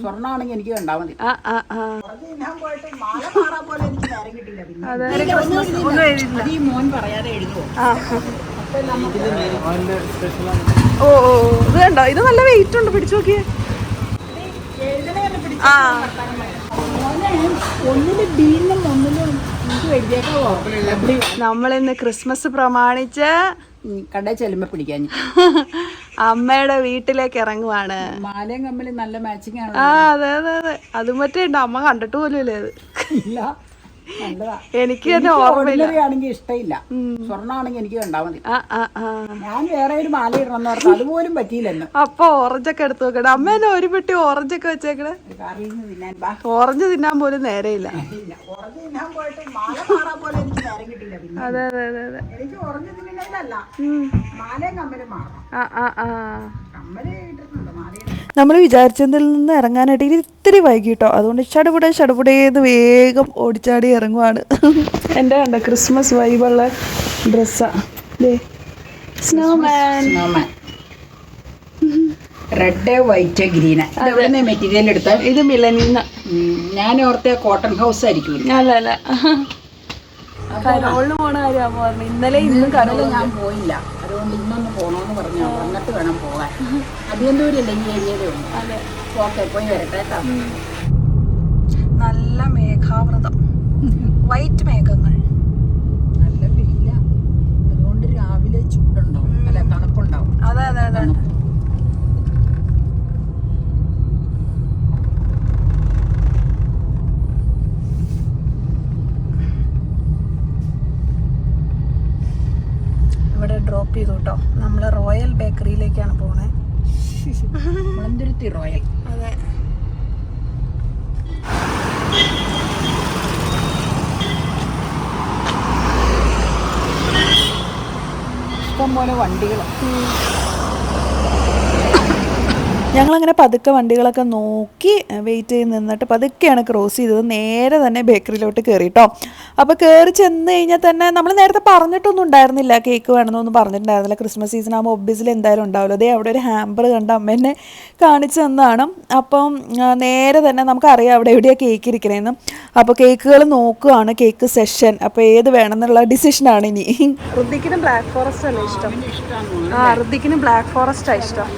സ്വർണമാണെങ്കിൽ എനിക്ക് കണ്ടാ മതി. ഈ മോൻ പറയാതെ എഴുതുമോ ഓ. ഇത് കണ്ടോ? ഇത് നല്ല വെയിറ്റ് ഉണ്ട്. പിടിച്ചു നോക്കിയേ. ആ. ബീന്നും നമ്മളിന്ന് ക്രിസ്മസ് പ്രമാണിച്ച് കടയിൽ ചെല്ലുമ്പോ പിടിക്കാൻ. അമ്മയുടെ വീട്ടിലേക്ക് ഇറങ്ങുവാണ്. മാലയും കമ്മലും നല്ല മാച്ചിങ് ആണ് ആ അതെ അതെ അതെ. അത് മറ്റേ ഉണ്ട്. അമ്മ കണ്ടിട്ട് പോലും ഇല്ലേ അത് ഇല്ല. എനിക്ക് തന്നെ ആണെങ്കിൽ ഇഷ്ടമില്ല സ്വർണമാണെങ്കിൽ എനിക്ക് കണ്ടാ മതി. ഞാൻ വേറെ ഒരു മാല ഇടണമെന്ന് പറഞ്ഞു അതുപോലും പറ്റിയില്ലെന്ന്. അപ്പൊ ഓറഞ്ചൊക്കെ എടുത്തു നോക്കട്ടെ അമ്മ ഒരു പെട്ടി ഓറഞ്ചൊക്കെ വെച്ചേക്കണേ? ഓറഞ്ച് തിന്നാൻ പോലും നേരെയില്ല. അതെ അതെ അതെ അതെ. എനിക്ക് ഓറഞ്ച്. മാലയും കമ്മലും മാറണം. ആ ആ ആ. കമ്മൽ. നമ്മൾ വിചാരിച്ചതിൽ നിന്ന് ഇറങ്ങാനായിട്ട് ഇനി ഇത്തിരി വൈകിട്ടോ. അതുകൊണ്ട് ചടുപുടെ ചടുപുടേന്ന് വേഗം ഓടിച്ചാടി ഇറങ്ങുവാണ്. എന്റെ കണ്ട ക്രിസ്മസ് വൈബുള്ള ഡ്രസ്സാ. Snowman snowman red white green material എടുത്താൽ ഇത് മിലനിന്ന. ഞാൻ ഓർത്ത കോട്ടൺ ഹൗസ് ആയിരിക്കും അല്ല അല്ല. കരോളിന് പോണ കാര്യമാണ് ഇന്നലെ ഇന്നും കരോൾ ഞാൻ പോയില്ല. അതുകൊണ്ട് ഇന്നൊന്ന് പോണോന്ന് പറഞ്ഞു വന്നിട്ട് വേണം പോകാൻ. അധികം ദൂരമില്ല ഈ ഏരിയയിലേ ഓക്കെ പോയി വരട്ടെ കേട്ടോ നല്ല മേഘാവൃതം. വൈറ്റ് മേഘങ്ങൾ. നല്ല വെയില. അതുകൊണ്ട് രാവിലെ ചൂടുണ്ടാവും. അല്ല തണുപ്പുണ്ടാവും. അതെ അതെ അതെ തണുപ്പ്. ഇവിടെ ഡ്രോപ്പ് ചെയ്തു കേട്ടോ നമ്മൾ റോയൽ ബേക്കറിയിലേക്കാണ് പോണേ. റോയൽ അതെ. ഇഷ്ടം പോലെ വണ്ടികൾ ഞങ്ങളങ്ങനെ പതുക്കെ വണ്ടികളൊക്കെ നോക്കി വെയിറ്റ് ചെയ്ത് നിന്നിട്ട് പതുക്കെയാണ് ക്രോസ് ചെയ്തത്. നേരെ തന്നെ ബേക്കറിയിലോട്ട് കയറി കേട്ടോ അപ്പോൾ കയറി ചെന്ന് കഴിഞ്ഞാൽ തന്നെ നമ്മൾ നേരത്തെ പറഞ്ഞിട്ടൊന്നും ഉണ്ടായിരുന്നില്ല കേക്ക് വേണമെന്നൊന്നും പറഞ്ഞിട്ടുണ്ടായിരുന്നില്ല. ക്രിസ്മസ് സീസൺ ആകുമ്പോൾ ഒബ്ബിയസ്ലി എന്തായാലും ഉണ്ടാവില്ല അതേ അവിടെ ഒരു ഹാമ്പർ കണ്ട അമ്മേനെ കാണിച്ചു തന്നാണ് അപ്പം നേരെ തന്നെ നമുക്കറിയാം അവിടെ എവിടെയാണ് കേക്ക് ഇരിക്കണേന്ന്. അപ്പോൾ കേക്കുകൾ നോക്കുകയാണ് കേക്ക് സെഷൻ അപ്പോൾ ഏത് വേണമെന്നുള്ള ഡിസിഷനാണ് ഇനി. ഋതിക്കിന് ബ്ലാക്ക് ഫോറസ്റ്റ് അല്ലേ ഇഷ്ടം. ആ ഋതിക്കിന് ബ്ലാക്ക് ഫോറസ്റ്റാണ് ഇഷ്ടം.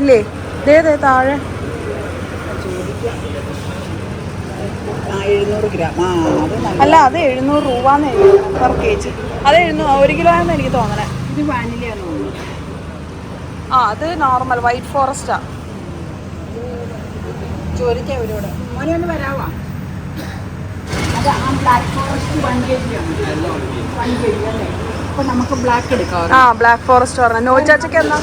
ഇല്ലേ? ദേ താഴെ. അല്ല അത് എഴുന്നൂറ് രൂപ പെർ കെ ജി അത് എഴുന്നൂറ് ഒരു കിലോ ആണെന്ന് എനിക്ക് തോന്നണേ. ഇത് വാനിലയാന്ന് തോന്നുന്നു. ആ അത് നോർമൽ വൈറ്റ് ഫോറസ്റ്റാ. ചോദിക്കാം ഇവരോട് മോനെ ഒന്ന് വരാവാ? അത് ആ black forest one K G ആണ്. വൺ കെ ജി അല്ലേ? അപ്പോൾ നമുക്ക് ബ്ലാക്ക് എടുക്കാം. ആ ബ്ലാക്ക് ഫോറസ്റ്റ് പറഞ്ഞ. നോ ചാച്ചക്ക് എന്നാ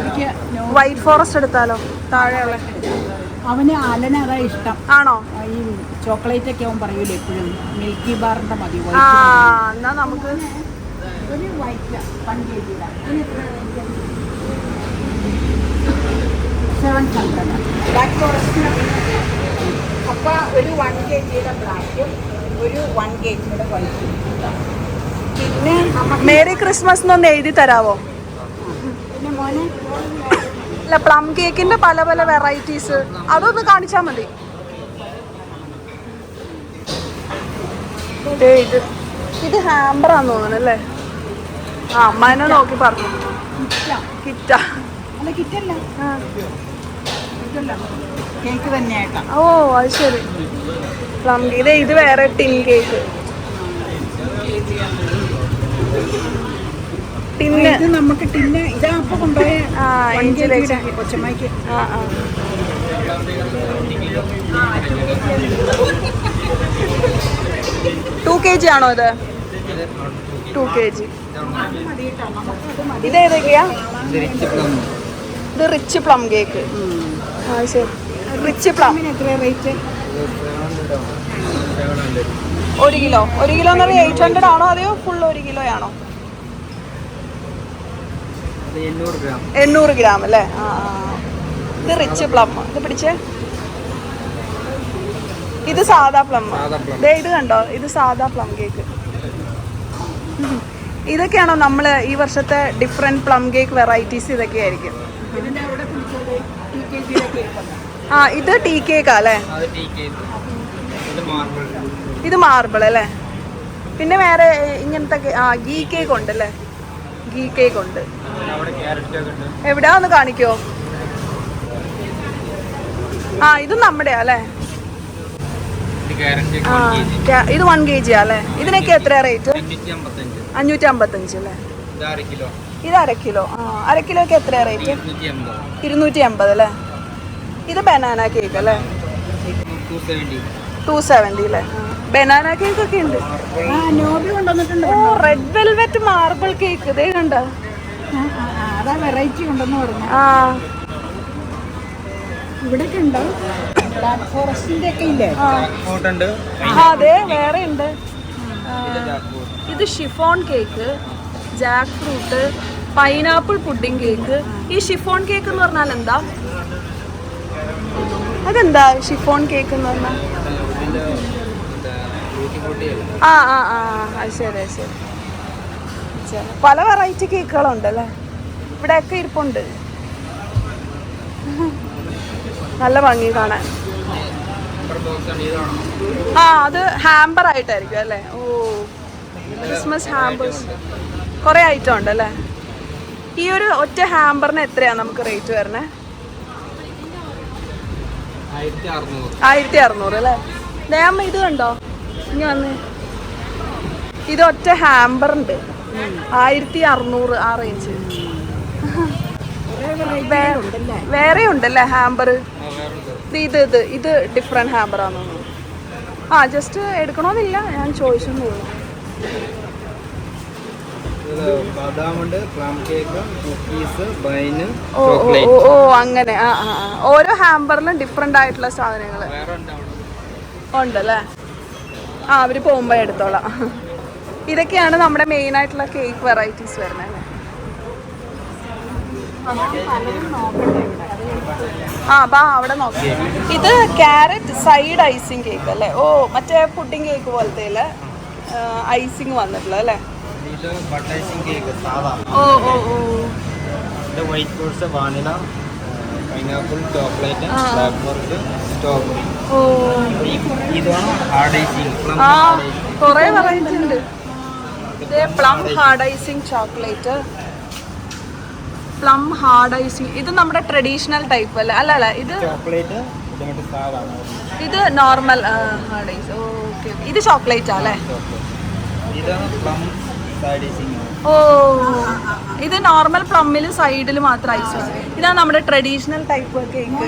എനിക്ക് വൈറ്റ് ഫോറസ്റ്റ് എടുത്താലോ? താഴെയുള്ള. അവന് അലന അതാ ഇഷ്ടം. ആണോ? ഈ ചോക്ലേറ്റ് ഒക്കെ അവൻ പറയൂലേ എപ്പോഴും. മിൽക്കി ബാറിന്റെ മതി ആ എന്നാ നമുക്ക് ഒരു വൈറ്റ് വൺ കെ ജിയുടെ സെവൻ ഹൺഡ്രഡ് ബ്ലാക്ക് ഫോറസ്റ്റിന് അപ്പോൾ ഒരു വൺ കെ ജിയുടെ ബ്ലാക്കും ഒരു വൺ കെ ജിയുടെ വൈറ്റും പിന്നെ മേരി ക്രിസ്മസ് എന്നൊന്ന് എഴുതി തരാവോ? പിന്നെ മോനെ അല്ല പ്ലം കേക്കിന്റെ പല പല വെറൈറ്റീസ് അതൊന്ന് കാണിച്ചാൽ മതി. ഇത്. ഇത് ഹാമ്പറാന്ന് തോന്നുന്നു അല്ലേ? ആ അമ്മേനെ നോക്കി പറഞ്ഞു. കിറ്റ. കേക്ക് തന്നെയായിട്ടാണ് ഓ അത് ശരി. പ്ലം ഇത് ഇത് വേറെ ടിൻ കേക്ക് ടിന്ന് നമുക്ക് ടിന്ന് ഇതാ അപ്പൊ കൊണ്ടുപോയ കൊച്ചമ്മയ്ക്ക്. ടു കെ ജി ആണോ ഇത്? Two K G. ഇത് ഏതൊക്കെയാ? ഇത് rich plum cake. Rich plum. ഒരു കിലോ. ഒരു കിലോ എന്ന് പറഞ്ഞാൽ എയ്റ്റ് ഹൺഡ്രഡ് ആണോ? അതെയോ ഫുൾ ഒരു കിലോ ആണോ എണ്ണൂറ് ഗ്രാം. അല്ലേ? ആ. ഇത് റിച്ച് പ്ലം ഇത് പിടിച്ചേ? ഇത് സാധാ പ്ലം ദേ ഇത് കണ്ടോ? ഇത് സാധാ പ്ലം കേക്ക് ഇതൊക്കെയാണോ നമ്മൾ ഈ വർഷത്തെ ഡിഫറെന്റ് പ്ലം കേക്ക് വെറൈറ്റീസ് ഇതൊക്കെയായിരിക്കും ആ ഇത് ടീ കേക്കാ അല്ലേ? ഇത് മാർബിൾ അല്ലേ? പിന്നെ വേറെ ഇങ്ങനത്തെ ആ ഗീ കേക്ക് ഉണ്ട് അല്ലേ ഗീ കേക്ക് ഉണ്ട്. എവിടാ ഒന്ന് കാണിക്കോ? ആ ഇത് നമ്മുടെയാ അല്ലേ? ഇത് വൺ കെ ജി അല്ലേ? ഇതിനൊക്കെ എത്രയാ റേറ്റ് അഞ്ഞൂറ്റി അമ്പത്തഞ്ച് അല്ലേ? ഇത് അര കിലോ. ആ അര കിലോക്ക് എത്രയാ റേറ്റ് ഇരുന്നൂറ്റി അമ്പത് അല്ലേ? ഇത് ബനാന കേക്ക് അല്ലേ? ടു സെവന്റി അല്ലേ? ബനാന കേക്ക് ഒക്കെ ഉണ്ട്. ഓ റെഡ് വെൽവെറ്റ് മാർബിൾ കേക്ക് ഇതേ കണ്ട? ആ, ആ, ആ, അതാ വെറൈറ്റി ഉണ്ടെന്ന് പറഞ്ഞു ആ. ഇവിടെ ഉണ്ടോ? ബ്ലാക്ക് ഫോറസ്റ്റിന്റെ ഒക്കെ ഇല്ലേ? ആ. ഫ്രൂട്ട് ആ, അതെ വേറെ ഉണ്ട്. ഇത് chiffon cake jackfruit pineapple pudding cake ഈ ഷിഫോൺ കേക്ക് എന്ന് പറഞ്ഞാൽ എന്താ? അതെന്താ ഷിഫോൺ കേക്ക് എന്ന് പറഞ്ഞാൽ? ആ ആ ആ അത് ശരി അത് ശരി. പല വെറൈറ്റി കേക്കുകളുണ്ട് അല്ലേ ഇവിടെയൊക്കെ ഇരിപ്പുണ്ട്. നല്ല ഭംഗി കാണാൻ. ആ അത് ഹാമ്പർ ആയിട്ടായിരിക്കും അല്ലേ? ഓ ക്രിസ്മസ് ഹാമ്പേഴ്സ് കുറേ ഐറ്റം ഉണ്ട് അല്ലേ ഈ ഒരു ഒറ്റ ഹാമ്പറിന് എത്രയാണ് നമുക്ക് റേറ്റ് വരണേ? ആയിരത്തി അറുന്നൂറ്. ആയിരത്തി അറുന്നൂറ് അല്ലേ? ദയാമ്മ ഇത് കണ്ടോ? ഇനി വന്ന് ഇത് ഒറ്റ ഹാമ്പർ ഉണ്ട്. ആയിരത്തി അറുന്നൂറ് ആ റേഞ്ച് വേറെ ഉണ്ടല്ലേ ഹാമ്പർ ഇത് ഇത് ഇത് ഡിഫറെന്റ് ഹാമ്പർ ആണെന്ന് ആ ജസ്റ്റ് എടുക്കണമെന്നില്ല ഞാൻ ചോദിച്ചു ഓ ഓ അങ്ങനെ ആ. ഓരോ ഹാമ്പറിലും ഡിഫറെന്റ് ആയിട്ടുള്ള സാധനങ്ങൾ ഉണ്ടല്ലേ? ആ അവർ പോകുമ്പോൾ എടുത്തോളാം. ഇതൊക്കെയാണ് നമ്മുടെ മെയിൻ ആയിട്ടുള്ള കേക്ക് വെറൈറ്റീസ് വരുന്നത് ആ ബാ അവിടെ നോക്കി. ഇത് ക്യാരറ്റ് സൈഡ് ഐസിങ് കേക്ക് അല്ലേ? ഓ മറ്റേ പുഡിംഗ് കേക്ക് പോലത്തെ ഐസിങ് വന്നിട്ടുള്ളത് അല്ലേ? ഓ ഓ ഓ. White vanilla pineapple chocolate oh. Plum ആ കുറേ hard icing chocolate plum hard icing ഇത് നമ്മുടെ ട്രഡീഷണൽ ടൈപ്പ് അല്ലേ? അല്ല അല്ല ഇത് ചോക്ലേറ്റ് ഇത് നോർമൽ ഹാർഡ് ഐസ് ഓക്കെ ഇത് ചോക്ലേറ്റ് അല്ലേ? ഓ. ഇത് നോർമൽ പ്ലമ്മിൽ സൈഡിൽ മാത്രം ഐസ് ഇതാണ് നമ്മുടെ ട്രഡീഷണൽ ടൈപ്പ് കേക്ക്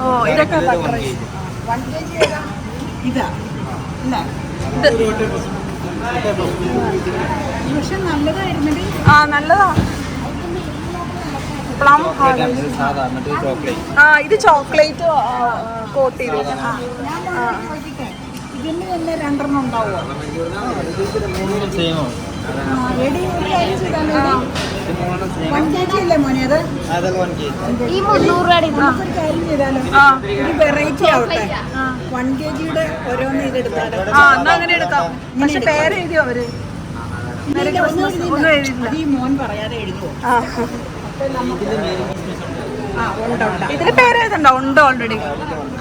ഓ ഇതൊക്കെ ബട്ടർ ഇതാ. ഇത്. പക്ഷെ നല്ലതായിരുന്നെങ്കിൽ ആ നല്ലതാ. പ്ലം ആ ഇത് ചോക്ലേറ്റ് കോട്ട് ചെയ്ത് ഇതിന് തന്നെ രണ്ടെണ്ണം ഉണ്ടാവുമോ? അല്ലേ മോനെ അത്? കാര്യം ചെയ്താലോ? ആ. ഒരു വെറൈറ്റി ആവട്ടെ. വൺ കെ ജിയുടെ ഓരോന്ന് ആ എന്നാ അങ്ങനെ എടുക്കാം. പക്ഷെ പേര് എഴുതിയോ അവർ? ഇല്ല, ഒന്നും എഴുതിയില്ല. ഒന്നും എഴുതിയില്ല. അത് ഈ മോൻ പറയാതെ എഴുതുമോ ആ. ഉണ്ട് ഉണ്ട്. ഇതിന് പേര് എഴുതണ്ടോ ഉണ്ട് ഓൾറെഡി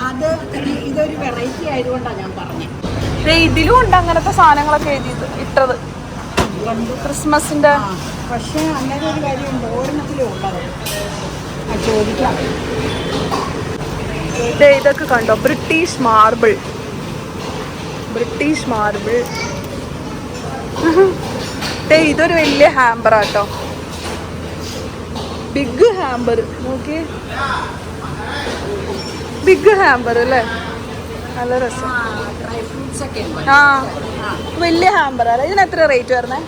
അത് ഈ- ഇതൊരു വെറൈറ്റി ആയതുകൊണ്ടാണ് ഞാൻ പറഞ്ഞത് ഇതിലും ഉണ്ട് അങ്ങനത്തെ സാധനങ്ങളൊക്കെ എഴുതി ഇട്ടത്. ക്രിസ്മസിന്റെ? പക്ഷേ അങ്ങനെ ഒരു കാര്യമുണ്ട്. ഓരോന്നത്തിലും ഉള്ളത് ചോദിക്കാം. ഇതൊക്കെ കണ്ടോ? ബ്രിട്ടീഷ് മാർബിൾ ബ്രിട്ടീഷ് മാർബിൾ ഇതൊരു വലിയ ഹാമ്പർ ആട്ടോ. ബിഗ് ഹാമ്പർ നോക്കി ബിഗ് ഹാമ്പർ അല്ലേ? നല്ല രസം. ആ വലിയ ഹാമ്പറാണ് ഇതിന് എത്ര റേറ്റ് വരുന്നത്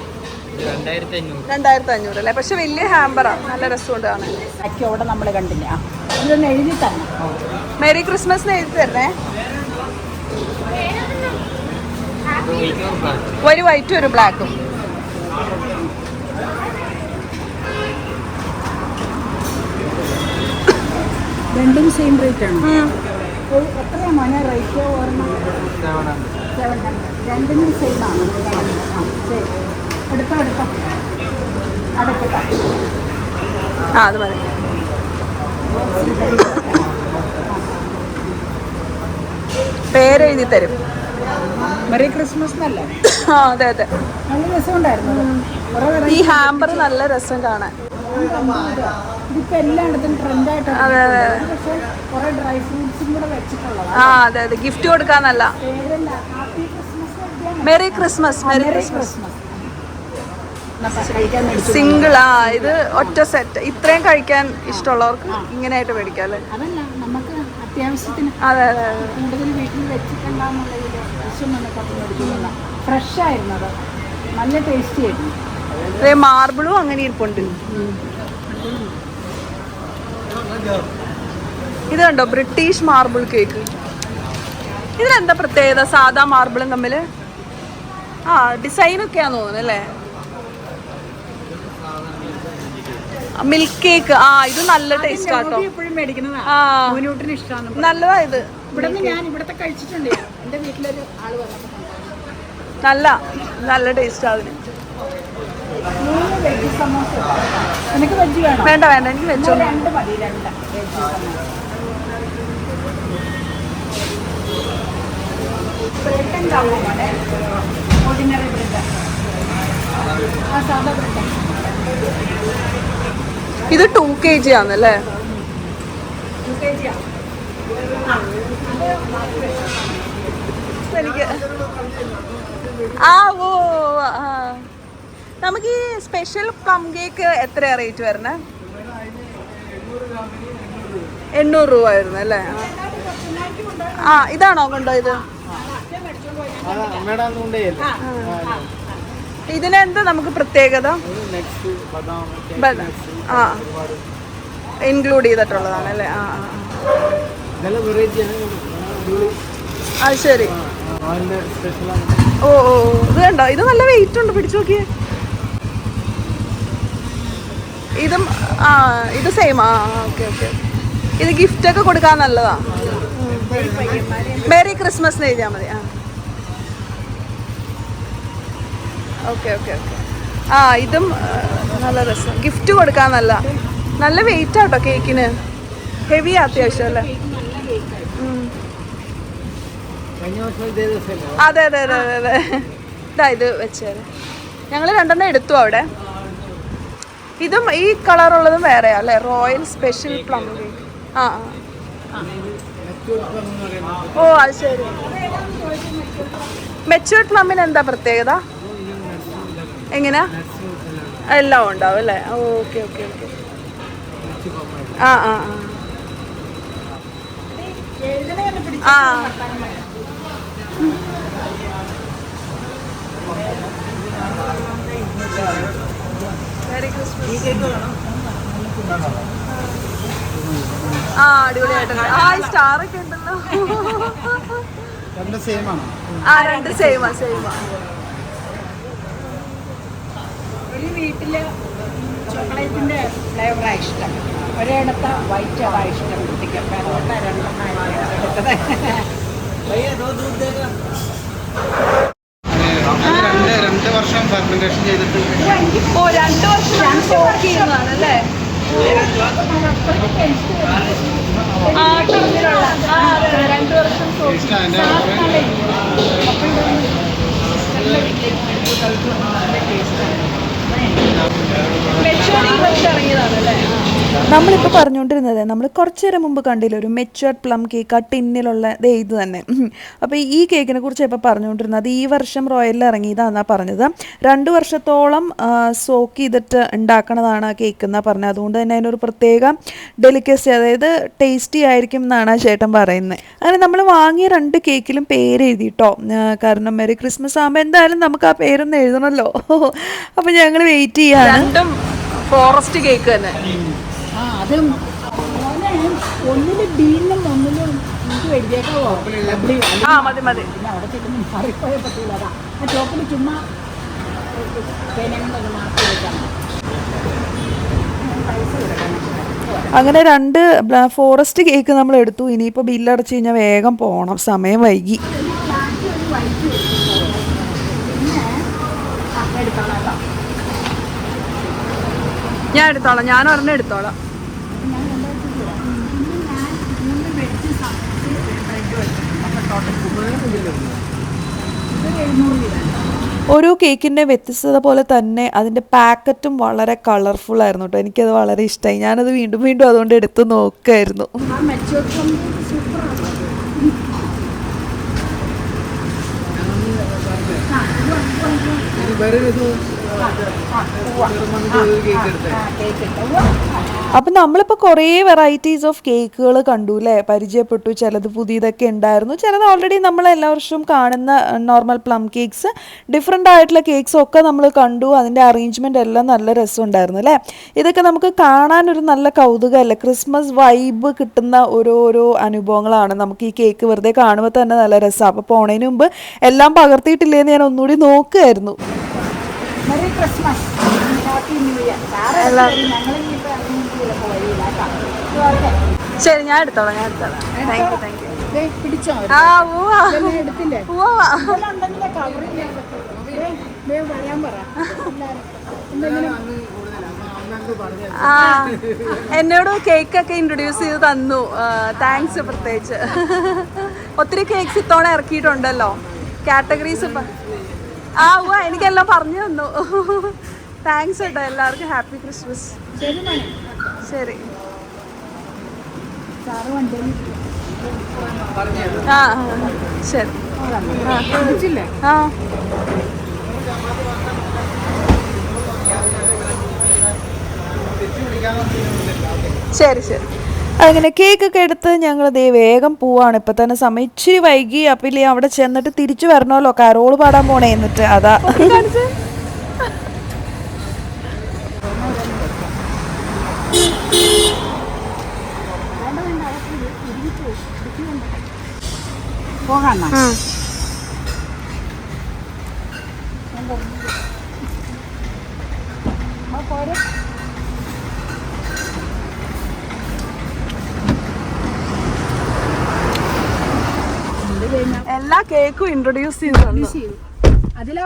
രണ്ടായിരത്തി അഞ്ഞൂറ് അല്ലേ? പക്ഷെ വലിയ ഹാമ്പറാണ് നല്ല രസമുണ്ട് കാണാൻ. നമ്മൾ കണ്ടില്ല? ഇതൊന്ന് എഴുതി തന്നെ മേരി ക്രിസ്മസിന് എഴുതി തരണേ. ഒരു വൈറ്റും ഒരു ബ്ലാക്കും രണ്ടും സെയിം റേറ്റ് ആണ്. എത്രയാണ് മോനെ റേറ്റ് ഒരെണ്ണം സെവൻ ഹൺഡ്രഡ് രണ്ടിനും സെയിം ആണ്. ആ ശരി. എടുത്തോ എടുത്തോ. അടക്കട്ടോ ആ അത് മതി. പേരെഴുതി തരും മെറി ക്രിസ്മസ് എന്നല്ലേ? ആ അതെ അതെ. നല്ല രസമുണ്ടായിരുന്നു. ഈ ഹാമ്പർ നല്ല രസം കാണാൻ. ഇതിപ്പോ എല്ലായിടത്തും ട്രെൻഡായിട്ട് അതെ, അതെ, ആ അതെ അതെ. Gift കൊടുക്കാന്നല്ല. Merry Christmas merry Christmas single ആ ഇത് ഒറ്റ സെറ്റ് ഇത്രയും കഴിക്കാൻ ഇഷ്ടമുള്ളവർക്ക് ഇങ്ങനെയായിട്ട് മേടിക്കാം അല്ലേ? അതല്ല നമുക്ക് അത്യാവശ്യത്തിന് അതെ അതെ ഫ്രഷ് ആയിരുന്നു നല്ല ടേസ്റ്റി ആയിരുന്നു. അതേ മാർബിളും അങ്ങനെ ഇരിപ്പുണ്ട്. ഇത് കണ്ടോ? ബ്രിട്ടീഷ് മാർബിൾ കേക്ക് ഇതിനെന്താ പ്രത്യേകത? സാധാ മാർബിളും തമ്മിൽ ആ ഡിസൈനൊക്കെയാന്ന് തോന്നുന്നു അല്ലേ? മിൽക്ക് കേക്ക് ആ ഇത് നല്ല ടേസ്റ്റ് ആട്ടോ. എപ്പോഴും നല്ലതാ ഇത്. ഞാൻ ഇവിടത്തെ കഴിച്ചിട്ടുണ്ട്. എന്റെ വീട്ടിലൊരു ആൾ നല്ല നല്ല ടേസ്റ്റ് അതിന്. എനിക്ക് വേണ്ട വേണ്ട. എനിക്ക് വെച്ചോ രണ്ട് മതി രണ്ട്. ബ്രെഡ് ഉണ്ടാവുമോ മോനെ ഓർഡിനറി ബ്രെഡ് ആ സാധാ ബ്രെഡ് ഇത് ടു കെ ജി ആണല്ലേ ടു കെ ആണ് എനിക്ക് ആ ഓ ആ. നമുക്ക് ഈ സ്പെഷ്യൽ പ്ലം കേക്ക് എത്രയാ റേറ്റ് വരണേ? എണ്ണൂറ് രൂപ വരുന്നല്ലേ ആ. ആ ഇതാണോ കൊണ്ടോ അതുകൊണ്ടേ ഇതിനെന്താ നമുക്ക് പ്രത്യേകത? ആ. ഇൻക്ലൂഡ് ചെയ്തിട്ടുള്ളതാണ് അല്ലേ? ആ അത് ശരി. ഓ ഓ ഓ. ഇത് കണ്ടോ? ഇത് നല്ല വെയിറ്റ് ഉണ്ട്. പിടിച്ചു നോക്കിയേ. ഇതും ആ ഇത് സെയിം ആ ഓക്കെ ഓക്കെ ഇത് ഗിഫ്റ്റ് ഒക്കെ കൊടുക്കാൻ നല്ലതാ. മെറി ക്രിസ്മസ് എഴുതിയാൽ മതി. ആ. ഓക്കെ ഓക്കെ ഓക്കെ ആ ഇതും നല്ല രസം. ഗിഫ്റ്റ് കൊടുക്കാൻ നല്ല. നല്ല വെയിറ്റ് ആട്ടോ കേക്കിന് ഹെവി അത്യാവശ്യം അല്ലേ? അതെ അതെ അതെ അതെ അതെ. ഇതാ ഇത് വെച്ചേരെ. ഞങ്ങൾ രണ്ടെണ്ണം എടുത്തു അവിടെ. ഇതും ഈ കളറുള്ളതും വേറെയാ അല്ലേ? റോയൽ സ്പെഷ്യൽ പ്ലം കേക്ക് ആ ആ. ഓ അത് ശരി. മെച്ചൂർ പ്ലമ്മിന് എന്താ പ്രത്യേകത? എങ്ങനെയാ എല്ലാം ഉണ്ടാവും അല്ലേ? Okay okay okay. ആ ആ ആ. ആ. ക്രിസ്മസ് ആ സ്റ്റാർ ഒക്കെ ഉണ്ടല്ലോ. രണ്ട് ആ രണ്ട് സെയിമാ സെയിമാ ഒരു വീട്ടിൽ ചോക്ലേറ്റിന്റെ ഫ്ലേവറാണ് ഇഷ്ടം. ഒരിടത്ത് വൈറ്റ് അതാണ് ഇഷ്ടം. കുട്ടിക്ക് അപ്പം അതുകൊണ്ട് രണ്ടെണ്ണം രണ്ട് രണ്ട് വർഷം ചെയ്തിട്ട് ഇപ്പോ രണ്ട് വർഷം ചെയ്യുന്നതാണ് അല്ലേ രണ്ട് വർഷം വർഷം ഇറങ്ങിയതാണ് അല്ലേ നമ്മളിപ്പോൾ പറഞ്ഞുകൊണ്ടിരുന്നത് നമ്മൾ കുറച്ചു നേരം മുമ്പ് കണ്ടില്ല ഒരു മെച്ചുവർഡ് പ്ലം കേക്ക് ആ ടിന്നിലുള്ള ഇത് തന്നെ. അപ്പോൾ ഈ കേക്കിനെ കുറിച്ച് ഇപ്പോൾ പറഞ്ഞുകൊണ്ടിരുന്നത് ഈ വർഷം റോയലിൽ ഇറങ്ങിയതാണെന്നാണ് പറഞ്ഞത്. രണ്ട് വർഷത്തോളം സോക്ക് ചെയ്തിട്ട് ഉണ്ടാക്കണതാണ് ആ കേക്ക് എന്നാണ് പറഞ്ഞത്. അതുകൊണ്ട് തന്നെ അതിനൊരു പ്രത്യേക ഡെലിക്കസി അതായത് ടേസ്റ്റി ആയിരിക്കും എന്നാണ് ആ ചേട്ടൻ പറയുന്നത് അങ്ങനെ നമ്മൾ വാങ്ങിയ രണ്ട് കേക്കിലും പേര് എഴുതിട്ടോ കാരണം മെറി ക്രിസ്മസ് ആകുമ്പോൾ എന്തായാലും നമുക്ക് ആ പേരൊന്ന് എഴുതണമല്ലോ അപ്പോൾ ഞങ്ങൾ വെയിറ്റ് ചെയ്യാണ്. രണ്ടും ഫോറസ്റ്റ് കേക്ക് തന്നെ. അതും. മോനെ ഒന്നിൽ ബീനും ഒന്നിനും ആ മതി മതി. പിന്നെ അവിടെ ചെല്ലുമ്പോൾ മാറിപ്പോയ പറ്റില്ല അതാ. ആ ചോപ്പിൽ ചുമ്മാ പേനകൊണ്ടൊന്ന് മാറ്റി വെക്കാം അങ്ങനെ രണ്ട് ഫോറസ്റ്റ് കേക്ക് നമ്മൾ എടുത്തു. ഇനിയിപ്പോൾ ബില്ലടച്ച് കഴിഞ്ഞാൽ വേഗം പോകണം സമയം വൈകി. ഞാൻ എടുത്തോളാം. ഞാൻ ഒരെണ്ണം എടുത്തോളാം ഞാൻ രണ്ടാഴ്ച ചെയ്യാം പിന്നെ ഞാൻ മൂന്ന് വെച്ച് സമയത്ത് ബ്രെഡ് വെച്ചു അപ്പം ടോട്ടൽ ഇത് എഴുന്നൂറ് രൂപ ഓരോ കേക്കിന്റെ വ്യത്യസ്തത പോലെ തന്നെ അതിന്റെ പാക്കറ്റും വളരെ കളർഫുൾ ആയിരുന്നു കേട്ടോ എനിക്കത് വളരെ ഇഷ്ടമായി ഞാനത് വീണ്ടും വീണ്ടും അതുകൊണ്ട് എടുത്ത് നോക്കുമായിരുന്നു കേക്ക് അപ്പം നമ്മളിപ്പോൾ കുറേ വെറൈറ്റീസ് ഓഫ് കേക്കുകൾ കണ്ടു അല്ലേ പരിചയപ്പെട്ടു. ചിലത് പുതിയതൊക്കെ ഉണ്ടായിരുന്നു. ചിലത് ഓൾറെഡി നമ്മൾ എല്ലാ വർഷവും കാണുന്ന നോർമൽ പ്ലം കേക്ക്സ് ഡിഫറെന്റ് ആയിട്ടുള്ള കേക്ക്സ് ഒക്കെ നമ്മൾ കണ്ടു. അതിന്റെ അറേഞ്ച്മെന്റ് എല്ലാം നല്ല രസമുണ്ടായിരുന്നു അല്ലേ? ഇതൊക്കെ നമുക്ക് കാണാനൊരു നല്ല കൗതുകമല്ലേ? ക്രിസ്മസ് വൈബ് കിട്ടുന്ന ഓരോരോ അനുഭവങ്ങളാണ്. നമുക്ക് ഈ കേക്ക് വെറുതെ കാണുമ്പോൾ തന്നെ നല്ല രസമാണ് അപ്പോൾ പോണതിന് മുമ്പ് എല്ലാം പകർത്തിയിട്ടില്ലേന്ന് ഞാൻ ഒന്നുകൂടി നോക്കുമായിരുന്നു merry Christmas happy new year sir ഞങ്ങൾ ഇനിയിപ്പോൾ ചിലപ്പോൾ വഴിയില്ല കേട്ടോ. ശരി ഞാൻ എടുത്തോളാം ഞാൻ എടുത്തോളാം. താങ്ക് യു താങ്ക് യു ദേ, പിടിച്ചോ? ആ എടുത്തില്ലേ? ആ എന്നോട് കേക്ക് ഒക്കെ ഇൻട്രൊഡ്യൂസ് ചെയ്ത് തന്നു. താങ്ക്സ് പ്രത്യേകിച്ച്. ഒത്തിരി കേക്ക്സ് ഇത്തവണ ഇറക്കിയിട്ടുണ്ടല്ലോ. കാറ്റഗറീസ് ആ ഉവ എനിക്കെല്ലാം പറഞ്ഞു തന്നു. താങ്ക്സ് കേട്ടോ എല്ലാവർക്കും ഹാപ്പി ക്രിസ്മസ് ശരി. ആ ശരി. ശരി ശരി. അങ്ങനെ കേക്കൊക്കെ എടുത്ത് ഞങ്ങൾ ദേ വേഗം പോവാണ്. ഇപ്പം തന്നെ സമയം ഇച്ചിരി വൈകി. അപ്പം ഇല്ലേ അവിടെ ചെന്നിട്ട് തിരിച്ചു വരണമല്ലോ. കരോൾ പാടാൻ പോണേ എന്നിട്ട്. അതാ. പോകാം പോരെ ഇത് കഴിഞ്ഞാൽ എല്ലാ കേക്കും ഇൻട്രൊഡ്യൂസ് ചെയ്തു അതിലാ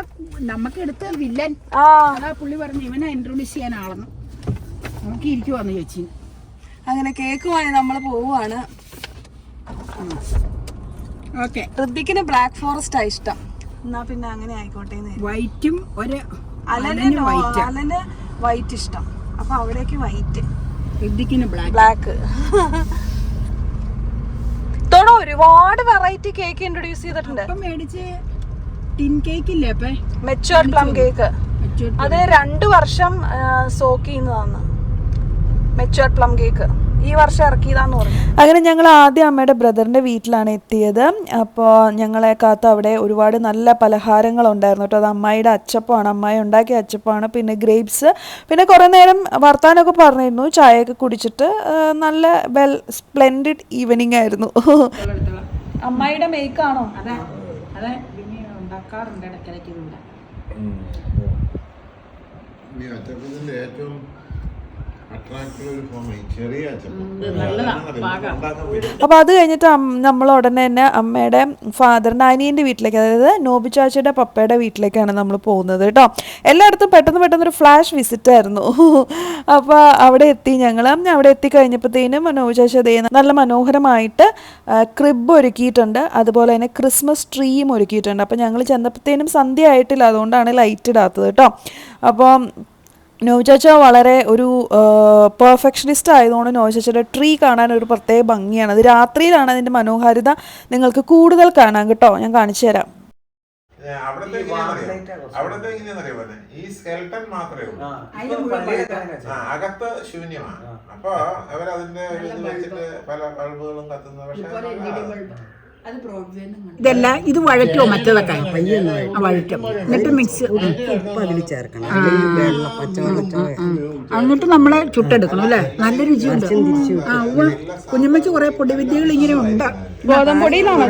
നമുക്ക് എടുത്ത വില്ലൻ. അതാ പുള്ളി പറഞ്ഞു ഇവനെ ഇൻട്രൊഡ്യൂസ് ചെയ്യാൻ ആളെന്ന്. നമുക്ക് ഇരിക്കുവാന്ന് ചേച്ചി അങ്ങനെ കേക്കുമായി നമ്മൾ പോവുകയാണ് ഓക്കെ. ഋദ്ദിക്കിന് ബ്ലാക്ക് ഫോറസ്റ്റ് ആ ഇഷ്ടം. എന്നാ പിന്നെ അങ്ങനെ ആയിക്കോട്ടെ വൈറ്റും ഒരു അലന് അലന് വൈറ്റ് ഇഷ്ടം. അപ്പൊ അവിടേക്ക് വൈറ്റ് ഋതിക്കിന് ബ്ലാക്ക് ബ്ലാക്ക് ഒരുപാട് വെറൈറ്റി കേക്ക് ഇൻട്രൊഡ്യൂസ് ചെയ്തിട്ടുണ്ട്. മേടിച്ച് ടിൻ കേക്ക് ഇല്ലേ അപ്പൊ? മെച്ചുവർ പ്ലം കേക്ക് അത് രണ്ട് വർഷം സോക്ക് ചെയ്യുന്നതാണ്. മെച്ചുവർ പ്ലം കേക്ക് ഈ വർഷം ഇറക്കിയതാന്ന് പറഞ്ഞു അങ്ങനെ ഞങ്ങൾ ആദ്യം അമ്മയുടെ ബ്രദറിന്റെ വീട്ടിലാണ് എത്തിയത് അപ്പോൾ ഞങ്ങളെ കാത്ത് അവിടെ ഒരുപാട് നല്ല പലഹാരങ്ങളുണ്ടായിരുന്നു കേട്ടോ അത് അമ്മായിയുടെ അച്ചപ്പമാണ് അമ്മായി ഉണ്ടാക്കിയ അച്ചപ്പമാണ് പിന്നെ ഗ്രേപ്സ് പിന്നെ കുറേ നേരം വർത്താനൊക്കെ പറഞ്ഞിരുന്നു ചായയൊക്കെ കുടിച്ചിട്ട് നല്ല വെൽ സ്പ്ലെൻഡിഡ് ഈവനിങ് ആയിരുന്നു അമ്മായിയുടെ മേക്ക് ആണോ അതെ അതെ പിന്നെ ഉണ്ടാക്കാറുണ്ട് ഇടയ്ക്കിടയ്ക്ക് അപ്പോൾ അത് കഴിഞ്ഞിട്ട് നമ്മൾ ഉടനെ തന്നെ അമ്മയുടെ ഫാദറിന്റെ അനിയന്റെ വീട്ടിലേക്ക് അതായത് നോബി ചാച്ചയുടെ പപ്പയുടെ വീട്ടിലേക്കാണ് നമ്മൾ പോകുന്നത് കേട്ടോ. എല്ലായിടത്തും പെട്ടെന്ന് പെട്ടെന്ന് ഒരു ഫ്ലാഷ് വിസിറ്റ് ആയിരുന്നു. അപ്പോൾ അവിടെ എത്തി ഞങ്ങൾ അവിടെ എത്തി കഴിഞ്ഞപ്പോഴത്തേനും നോബി ചാച്ച ദേ നല്ല മനോഹരമായിട്ട് ക്രിബ് ഒരുക്കിയിട്ടുണ്ട്. അതുപോലെ തന്നെ ക്രിസ്മസ് ട്രീയും ഒരുക്കിയിട്ടുണ്ട്. അപ്പോൾ ഞങ്ങൾ ചെന്നപ്പോഴത്തേനും സന്ധ്യ ആയിട്ടില്ല. അതുകൊണ്ടാണ് ലൈറ്റ് ഇടാത്തത് കേട്ടോ. അപ്പോൾ നോചാച്ച വളരെ ഒരു പെർഫെക്ഷനിസ്റ്റ് ആയതുകൊണ്ട് നോജാച്ചയുടെ ട്രീ കാണാൻ ഒരു പ്രത്യേക ഭംഗിയാണ്. അത് രാത്രിയിലാണ് അതിന്റെ മനോഹാരിത നിങ്ങൾക്ക് കൂടുതൽ കാണാൻ കേട്ടോ. ഞാൻ കാണിച്ചു തരാം. അവിടുത്തെ? അവിടുത്തെ എങ്ങനെയാണെന്നറിയോ പോലെ ഈ സ്കെൽട്ടൺ മാത്രമേ ഉള്ളൂ. അകത്ത് ശൂന്യമാണ്. അപ്പൊ അവരതിന്റെ വെച്ചിട്ട് പല ബൾബുകളും കത്തുന്ന പക്ഷെ ഇതെല്ലാം ഇത് വഴറ്റോ മറ്റേതൊക്കെ? ആ, വഴറ്റും. എന്നിട്ട് മിക്സ് എന്നിട്ട് നമ്മളെ ചുട്ടെടുക്കണം അല്ലേ? നല്ല രുചിയുണ്ട്. ആ കുഞ്ഞമ്മച്ച് കുറെ പൊടിവിദ്യകൾ ഇങ്ങനെ ഉണ്ട്. ഗോതമ്പൊടിയിലാണോ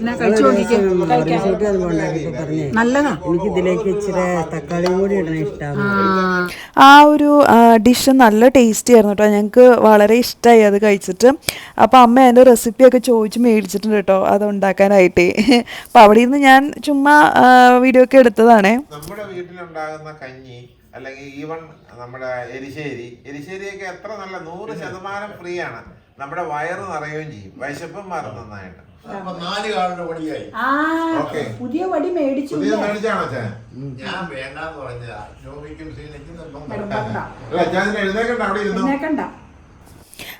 എന്നാ കഴിച്ചു നോക്കിക്കേ. നല്ലതാ. എനിക്ക് ഇതിലേക്ക് ഇച്ചിരി തക്കാളിയും കൂടി ഇടണ ഇഷ്ടമാണ് ആ. ഒരു ഡിഷ് നല്ല ടേസ്റ്റി ആയിരുന്നു കേട്ടോ. ഞങ്ങൾക്ക് വളരെ ഇഷ്ടമായി അത് കഴിച്ചിട്ട്. അപ്പോൾ അമ്മ അതിന്റെ റെസിപ്പി ഒക്കെ ചോദിച്ച് മേടിച്ചിട്ടുണ്ട് കേട്ടോ അത് ഉണ്ടാക്കാനായിട്ട്. അപ്പോൾ അവിടെ നിന്ന് ഞാൻ ചുമ്മാ വീഡിയോ ഒക്കെ എടുത്തതാണ്. നമ്മുടെ വീട്ടിലുണ്ടാകുന്ന കഞ്ഞി അല്ലെങ്കിൽ ഈവൺ നമ്മുടെ എരിശ്ശേരി എരിശ്ശേരിയൊക്കെ എത്ര നല്ല നൂറ് ശതമാനം ഫ്രീ ആണ് നമ്മുടെ വയറ് നിറയുകയും ചെയ്യും. വിശപ്പും മാറും നന്നായിട്ട്. നാല് കാലിന്റെ വടിയായി ആ ഓക്കെ. പുതിയ വടി മേടിച്ചു പുതിയ മേടിച്ചാണോ അച്ഛൻ ഞാൻ വേണ്ടെന്ന് പറഞ്ഞതാ. ജോബിക്കും സീനയ്ക്കും നിർബന്ധം. അല്ല ഞാൻ എഴുന്നേക്കണ്ട അവിടെ ഇരുന്നു?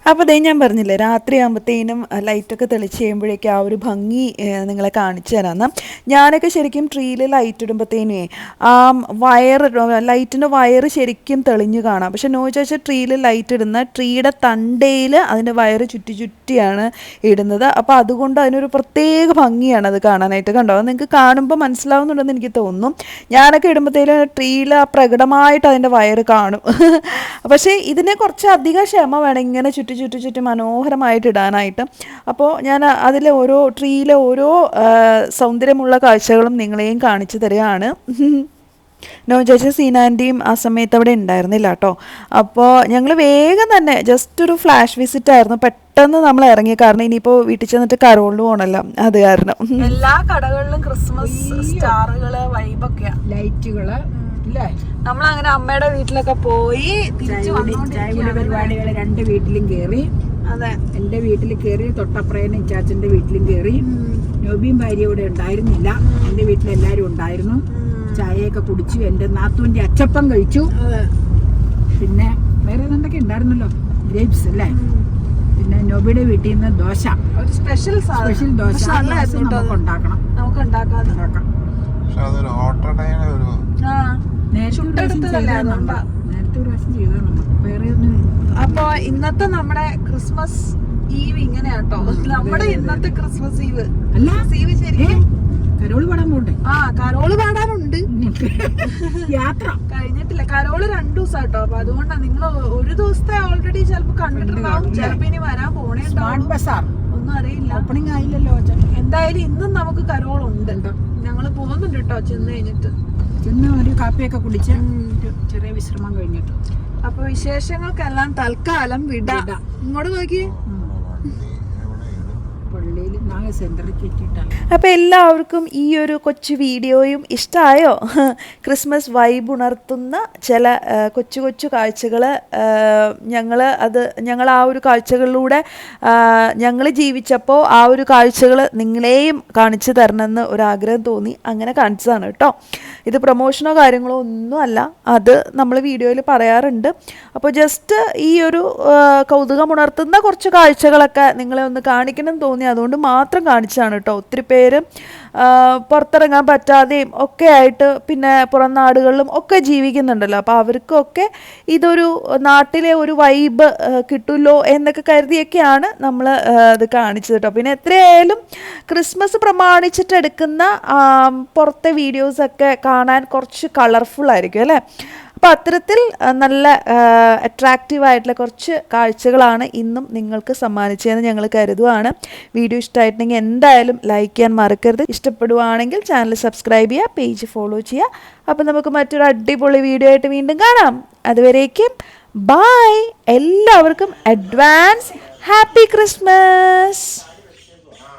അപ്പോൾ അതേ ഞാൻ പറഞ്ഞില്ലേ രാത്രി ആകുമ്പോഴത്തേനും ലൈറ്റൊക്കെ തെളിച്ച് കഴിയുമ്പോഴേക്കും ആ ഒരു ഭംഗി നിങ്ങളെ കാണിച്ചു തരാമെന്ന് ഞാനൊക്കെ ശരിക്കും ട്രീയിൽ ലൈറ്റ് ഇടുമ്പോഴത്തേനുവേ ആ വയർ ലൈറ്റിന്റെ വയർ ശരിക്കും തെളിഞ്ഞു കാണാം. പക്ഷെ നോ ചോദിച്ചാൽ ട്രീയിൽ ലൈറ്റ് ഇടുന്ന ട്രീയുടെ തണ്ടയിൽ അതിന്റെ വയർ ചുറ്റി ചുറ്റിയാണ് ഇടുന്നത്. അപ്പോൾ അതുകൊണ്ട് അതിനൊരു പ്രത്യേക ഭംഗിയാണ് അത് കാണാനായിട്ട് കണ്ടോ? അത് നിങ്ങൾക്ക് കാണുമ്പോൾ മനസ്സിലാവുന്നുണ്ടെന്ന് എനിക്ക് തോന്നുന്നു. ഞാനൊക്കെ ഇടുമ്പോഴത്തേലും ട്രീയിൽ പ്രകടമായിട്ട് അതിന്റെ വയർ കാണും. പക്ഷേ ഇതിനെ കുറച്ച് അധികം ക്ഷമ വേണം ഇങ്ങനെ ചുറ്റി ചുറ്റി ചുറ്റി ചുറ്റി മനോഹരമായിട്ട് ഇടാനായിട്ട്. അപ്പോൾ ഞാൻ അതിലെ ഓരോ ട്രീയിലെ ഓരോ സൗന്ദര്യമുള്ള കാഴ്ചകളും നിങ്ങളെയും കാണിച്ചു തരികയാണ്. നോ ചേച്ചി സീനാന്റെയും ആ സമയത്ത് അവിടെ ഉണ്ടായിരുന്നില്ല കേട്ടോ. അപ്പോൾ ഞങ്ങൾ വേഗം തന്നെ ജസ്റ്റ് ഒരു ഫ്ലാഷ് വിസിറ്റ് ആയിരുന്നു. പെട്ടെന്ന് നമ്മൾ ഇറങ്ങി. കാരണം ഇനിയിപ്പോൾ വീട്ടിൽ ചെന്നിട്ട് കരോളിൽ പോകണല്ലോ. അത് കാരണം. എല്ലാ കടകളിലും ക്രിസ്മസ് സ്റ്റാറുകൾ വൈബൊക്കെ ലൈറ്റുകൾ നമ്മൾ അങ്ങനെ അമ്മയുടെ വീട്ടിലൊക്കെ പോയി തിരിച്ചു പരിപാടികൾ രണ്ട് വീട്ടിലും കേറി. അതെ. എന്റെ വീട്ടിൽ കേറി തൊട്ടപ്പുറേനെ ഇച്ചാച്ചന്റെ വീട്ടിലും കേറി. നോബിയും ഭാര്യ ഇവിടെ ഉണ്ടായിരുന്നില്ല. എന്റെ വീട്ടിൽ എല്ലാരും ഉണ്ടായിരുന്നു. ചായയൊക്കെ കുടിച്ചു എന്റെ നാത്തുവിന്റെ അച്ചപ്പം കഴിച്ചു. പിന്നെ വേറെ എന്തൊക്കെ ഉണ്ടായിരുന്നല്ലോ? ഗ്രേപ്സ് അല്ലേ? പിന്നെ നോബിയുടെ വീട്ടിൽ നിന്ന് ദോശ. ഒരു സ്പെഷ്യൽ സ്പെഷ്യൽ ദോശ നമുക്ക് ഉണ്ടാക്കണം. നമുക്ക് ഉണ്ടാക്കാം. പക്ഷെ അതൊരു ഓട്ടോടയുടെ ഒരു അപ്പൊ ഇന്നത്തെ നമ്മുടെ ക്രിസ്മസ് ഈവ് ഇങ്ങനെയാട്ടോ. നമ്മുടെ ഇന്നത്തെ ക്രിസ്മസ് ഈവ്. അല്ല ഈവ് ശരിക്കും കരോൾ പാടാൻ പോണ്ടേ? ആ കരോൾ പാടാനുണ്ട്. യാത്ര. കഴിഞ്ഞിട്ടില്ല. കരോൾ രണ്ടു ദിവസം കേട്ടോ അപ്പൊ അതുകൊണ്ടാ നിങ്ങൾ ഒരു ദിവസത്തെ ഓൾറെഡി ചിലപ്പോ കണ്ടിട്ടുണ്ടാവും. ചിലപ്പോ ഇനി വരാൻ പോണേ ഒന്നും അറിയില്ല. ഓപ്പണിംഗ് ആയില്ലല്ലോ എന്തായാലും ഇന്നും നമുക്ക് കരോളുണ്ട്. ഞങ്ങൾ പോകുന്നുണ്ട് കേട്ടോ ചെന്ന് കഴിഞ്ഞിട്ട്. ചെന്ന് ഒരു കാപ്പിയൊക്കെ കുടിച്ച് ചെറിയ വിശ്രമം കഴിഞ്ഞിട്ട്. അപ്പൊ വിശേഷങ്ങൾക്കെല്ലാം തൽക്കാലം വിടാം. വിടാം. ഇങ്ങോട്ട് നോക്കി. അപ്പോൾ എല്ലാവർക്കും ഈ ഒരു കൊച്ചു വീഡിയോയും ഇഷ്ടമായോ ക്രിസ്മസ് വൈബ് ഉണർത്തുന്ന ചില കൊച്ചു കൊച്ചു കാഴ്ചകൾ ഞങ്ങൾ അത് ഞങ്ങൾ ആ ഒരു കാഴ്ചകളിലൂടെ ഞങ്ങൾ ജീവിച്ചപ്പോൾ ആ ഒരു കാഴ്ചകൾ നിങ്ങളെയും കാണിച്ചു തരണമെന്ന് ഒരാഗ്രഹം തോന്നി. അങ്ങനെ കാണിച്ചതാണ് കേട്ടോ. ഇത് പ്രൊമോഷനോ കാര്യങ്ങളോ ഒന്നുമല്ല അത് നമ്മൾ വീഡിയോയിൽ പറയാറുണ്ട്. അപ്പോൾ ജസ്റ്റ് ഈ ഒരു കൗതുകം ഉണർത്തുന്ന കുറച്ച് കാഴ്ചകളൊക്കെ നിങ്ങളെ ഒന്ന് കാണിക്കണം തോന്നി. അതുകൊണ്ട് മാത്രം കാണിച്ചാണ് കേട്ടോ. ഒത്തിരി പേര് പുറത്തിറങ്ങാൻ പറ്റാതെയും ഒക്കെ ആയിട്ട് പിന്നെ പുറം നാടുകളിലും ഒക്കെ ജീവിക്കുന്നുണ്ടല്ലോ. അപ്പോൾ അവർക്കൊക്കെ ഇതൊരു നാട്ടിലെ ഒരു വൈബ് കിട്ടുമല്ലോ എന്നൊക്കെ കരുതിയൊക്കെയാണ് നമ്മൾ ഇത് കാണിച്ചത് കേട്ടോ. പിന്നെ എത്രയായാലും ക്രിസ്മസ് പ്രമാണിച്ചിട്ടെടുക്കുന്ന പുറത്തെ വീഡിയോസൊക്കെ കാണാൻ കുറച്ച് കളർഫുൾ ആയിരിക്കും അല്ലേ? അപ്പോൾ അത്തരത്തിൽ നല്ല അട്രാക്റ്റീവ് ആയിട്ടുള്ള കുറച്ച് കാഴ്ചകളാണ് ഇന്നും നിങ്ങൾക്ക് സമ്മാനിച്ചതെന്ന് ഞങ്ങൾ കരുതുവാണ്. വീഡിയോ ഇഷ്ടമായിട്ടുണ്ടെങ്കിൽ എന്തായാലും ലൈക്ക് ചെയ്യാൻ മറക്കരുത്. ഇഷ്ടപ്പെടുവാണെങ്കിൽ ചാനൽ സബ്സ്ക്രൈബ് ചെയ്യുക പേജ് ഫോളോ ചെയ്യുക. അപ്പോൾ നമുക്ക് മറ്റൊരു അടിപൊളി വീഡിയോ ആയിട്ട് വീണ്ടും കാണാം. അതുവരേക്കും ബായ് എല്ലാവർക്കും അഡ്വാൻസ് ഹാപ്പി ക്രിസ്മസ്